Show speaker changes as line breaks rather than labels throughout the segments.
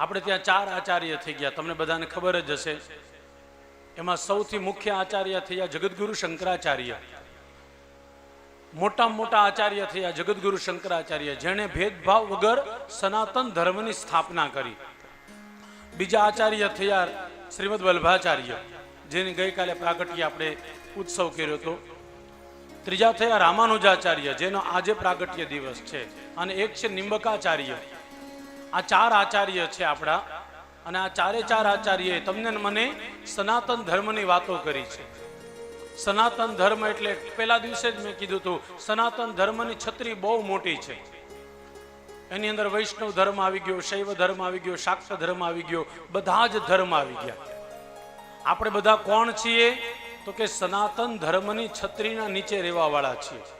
આપણે ત્યાં ચાર આચાર્ય થઈ ગયા. તમને બધાને ખબર જ હશે. એમાં સૌથી મુખ્ય આચાર્ય થયા જગદગુરુ શંકરાચાર્ય. મોટા મોટા આચાર્ય થયા જગદગુરુ શંકરાચાર્ય, જેણે ભેદભાવ વગર સનાતન ધર્મની સ્થાપના કરી. બીજા આચાર્ય થયા શ્રીમદ વલ્ભાચાર્ય, જેની ગઈકાલે પ્રાગટ્ય આપણે ઉત્સવ કર્યો હતો. ત્રીજા થયા રામાનુજાચાર્ય, જેનો આજે પ્રાગટ્ય દિવસ છે. અને એક છે નિંબકાચાર્ય. આ ચાર આચાર્ય છે આપણા. અને આ ચારે ચાર આચાર્યએ તમને મને સનાતન ધર્મની વાતો કરી છે. સનાતન ધર્મ એટલે પેલા દિવસે જ મેં કીધું હતું, સનાતન ધર્મની છત્રી બહુ મોટી છે. એની અંદર વૈષ્ણવ ધર્મ આવી ગયો, શૈવ ધર્મ આવી ગયો, શાક્ત ધર્મ આવી ગયો, બધા જ ધર્મ આવી ગયા. આપણે બધા કોણ છીએ? તો કે સનાતન ધર્મની છત્રીના નીચે રહેવા વાળા છીએ.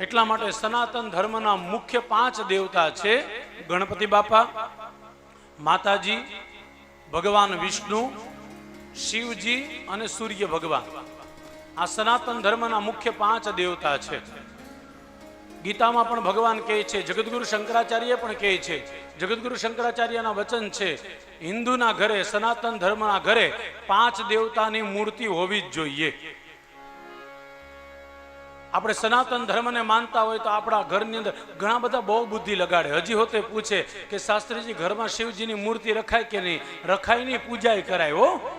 એટલા માટે સનાતન ધર્મના મુખ્ય પાંચ દેવતા છે ગણપતિ બાપા, માતાજી, ભગવાન વિષ્ણુ, શિવજી અને સૂર્ય ભગવાન. આ સનાતન ધર્મના મુખ્ય પાંચ દેવતા છે. ગીતામાં પણ ભગવાન કહે છે, જગદગુરુ શંકરાચાર્ય પણ કહે છે, જગદગુરુ શંકરાચાર્યના વચન છે, હિન્દુના ઘરે, સનાતન ધર્મના ઘરે પાંચ દેવતાની મૂર્તિ હોવી જ જોઈએ. આપણે સનાતન ધર્મને માનતા હોય તો આપણા ઘરની અંદર ઘણા બધા બહુ બુદ્ધિ લગાડે. હજી હોતે પૂછે કે શાસ્ત્રીજી, ઘરમાં શિવજીની મૂર્તિ રખાય કે નહીં? રખાય નહીં, પૂજાય કરાય, હો.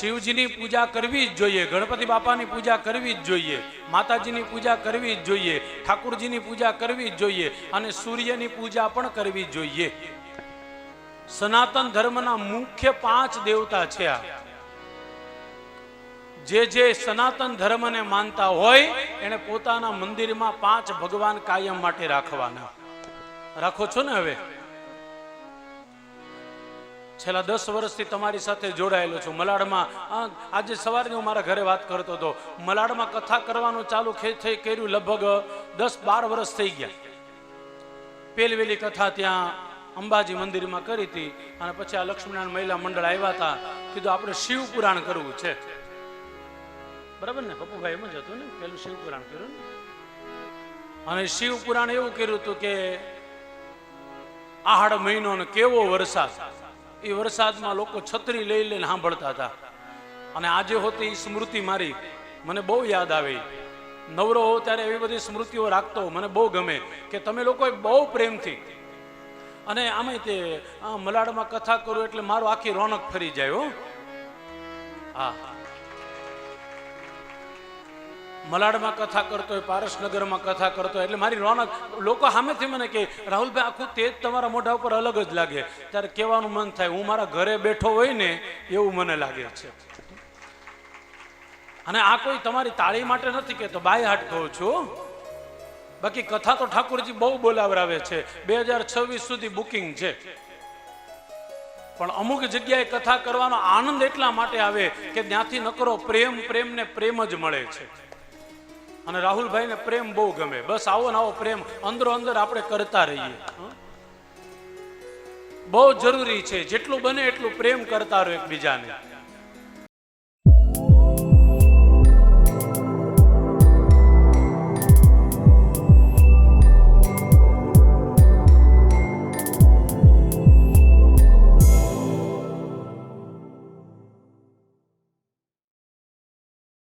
શિવજીની પૂજા કરવી જ જોઈએ, ગણપતિ બાપાની પૂજા કરવી જ જોઈએ, માતાજીની પૂજા કરવી જ જોઈએ, ઠાકુરજીની પૂજા કરવી જ જોઈએ અને સૂર્યની પૂજા પણ કરવી જોઈએ. સનાતન ધર્મના મુખ્ય પાંચ દેવતા છે આ. જે જે સનાતન ધર્મને માનતા હોય, એને પોતાના મંદિરમાં પાંચ ભગવાન કાયમ માટે રાખવાના. રાખો છો ને હવે? છેલ્લા દસ વર્ષથી તમારી સાથે જોડાયેલો છું. મલાડમાં આજે સવારે હું મારા ઘરે વાત કરતો હતો. મલાડમાં કથા કરવાનું ચાલુ થઈ કર્યું લગભગ દસ બાર વર્ષ થઈ ગયા. પેલવેલી કથા ત્યાં અંબાજી મંદિરમાં કરી હતી. અને પછી આ લક્ષ્મીનારાયણ મહિલા મંડળ આવ્યા હતા. કીધું આપણે શિવ પુરાણ કરવું છે. બરાબર ને? પપ્પુભાઈ એમ જ હતું ને? પેલું શિવ પુરાણ કર્યું ને? અને શિવ પુરાણ એવું કર્યું હતું કે આહાડ મહિનો ને કેવો વરસાદ? એ વરસાદમાં લોકો છત્રી લઈ લઈને સાંભળતા હતા. અને આજે હોતી એ સ્મૃતિ મારી. મને બહુ યાદ આવે. નવરો હો ત્યારે એવી બધી સ્મૃતિઓ રાખતો મને બહુ ગમે કે તમે લોકો બહુ પ્રેમથી અને આમે તે મલાડમાં કથા કરું એટલે મારો આખી રોનક ફરી જાય હો. હા. મલાડમાં કથા કરતો હોય, પારસનગરમાં કથા કરતો હોય, એટલે મારી રોનક, લોકો સામેથી મને કે રાહુલભાઈ, આખું તેજ તમારા મોઢા ઉપર અલગ જ લાગે. ત્યારે કહેવાનું મન થાય, હું મારા ઘરે બેઠો હોય ને, એવું મને લાગે છે. અને આ કોઈ તમારી તાળી માટે નથી કહેતો, બાય હાટ કહું છું. બાકી કથા તો ઠાકોરજી બહુ બોલાવરાવે છે. બે હજાર છવ્વીસ સુધી બુકિંગ છે. પણ અમુક જગ્યાએ કથા કરવાનો આનંદ એટલા માટે આવે કે ત્યાંથી નકરો પ્રેમ પ્રેમ ને પ્રેમ જ મળે છે. અને રાહુલભાઈને પ્રેમ બહુ ગમે. બસ આવો ને આવો પ્રેમ. અંદરો અંદર આપણે કરતા રહીએ. બહુ જરૂરી છે. જેટલું બને એટલું પ્રેમ કરતા રહો એકબીજાને.